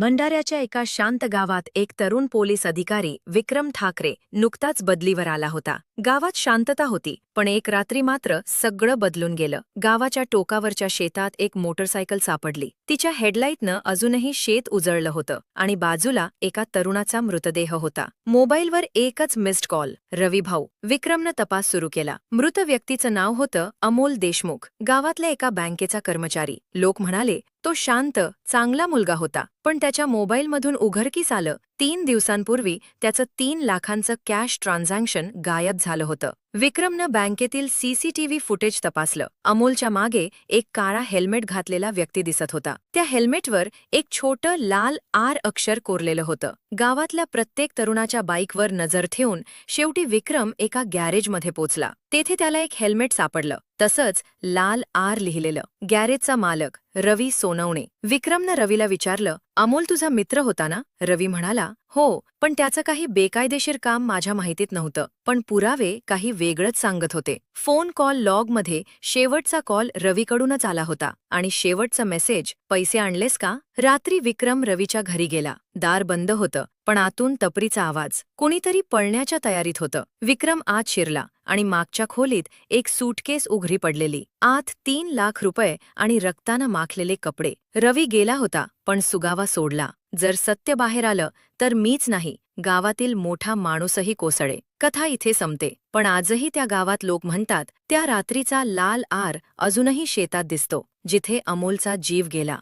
भंडाऱ्याच्या एका शांत गावात एक तरुण पोलीस अधिकारी विक्रम ठाकरे नुकताच बदलीवर आला होता. गावात शांतता होती पण एक रात्री मात्र सगळं बदलून गेलं. गावाच्या टोकावरच्या शेतात एक मोटरसायकल सापडली. तिच्या हेडलाईटनं अजूनही शेत उजळलं होतं आणि बाजूला एका तरुणाचा मृतदेह होता. मोबाईलवर एकच मिस्ड कॉल रवी भाऊ. विक्रमनं तपास सुरू केला. मृत व्यक्तीचं नाव होतं अमोल देशमुख. गावातल्या एका बँकेचा कर्मचारी. लोक म्हणाले तो शांत चांगला मुलगा होता पण त्याच्या मोबाईलमधून उघडकीस आलं तीन दिवसांपूर्वी त्याचं तीन लाखांचं कॅश ट्रान्झॅक्शन गायब झालं होतं. विक्रमनं बँकेतील सीसीटीव्ही फुटेज तपासलं. अमोलच्या मागे एक काळा हेल्मेट घातलेला व्यक्ती दिसत होता. त्या हेल्मेटवर एक छोटं लाल आर अक्षर कोरलेलं होतं. गावातल्या प्रत्येक तरुणाच्या बाईकवर नजर ठेवून शेवटी विक्रम एका गॅरेजमध्ये पोचला. तेथे त्याला एक हेल्मेट सापडलं. तसंच लाल आर लिहिलेलं. गॅरेजचा मालक रवी सोनवणे. विक्रमनं रवीला विचारलं अमोल तुझा मित्र होता ना? रवी म्हणाला हो पण त्याचं काही बेकायदेशीर काम माझ्या माहितीत नव्हतं. पण पुरावे काही वेगळंच सांगत होते. फोन कॉल लॉगमध्ये शेवटचा कॉल रवीकडूनच आला होता आणि शेवटचा मेसेज पैसे आणलेस का? रात्री विक्रम रवीच्या घरी गेला. दार बंद होतं पण आतून तपरीचा आवाज. कुणीतरी पळण्याच्या तयारीत होतं. विक्रम आत शिरला आणि मागच्या खोलीत एक सूटकेस उघडी पडलेली. आत तीन लाख रुपये आणि रक्तानं माखलेले कपडे. रवी गेला होता पण सुगावा सोडला. जर सत्य बाहेर आलं तर मीच नाही गावातील मोठा माणूसही कोसळे कथा इथे संपते पण आजही त्या गावात लोक म्हणतात त्या रात्रीचा लाल आर अजूनही शेतात दिसतो जिथे अमोलचा जीव गेला.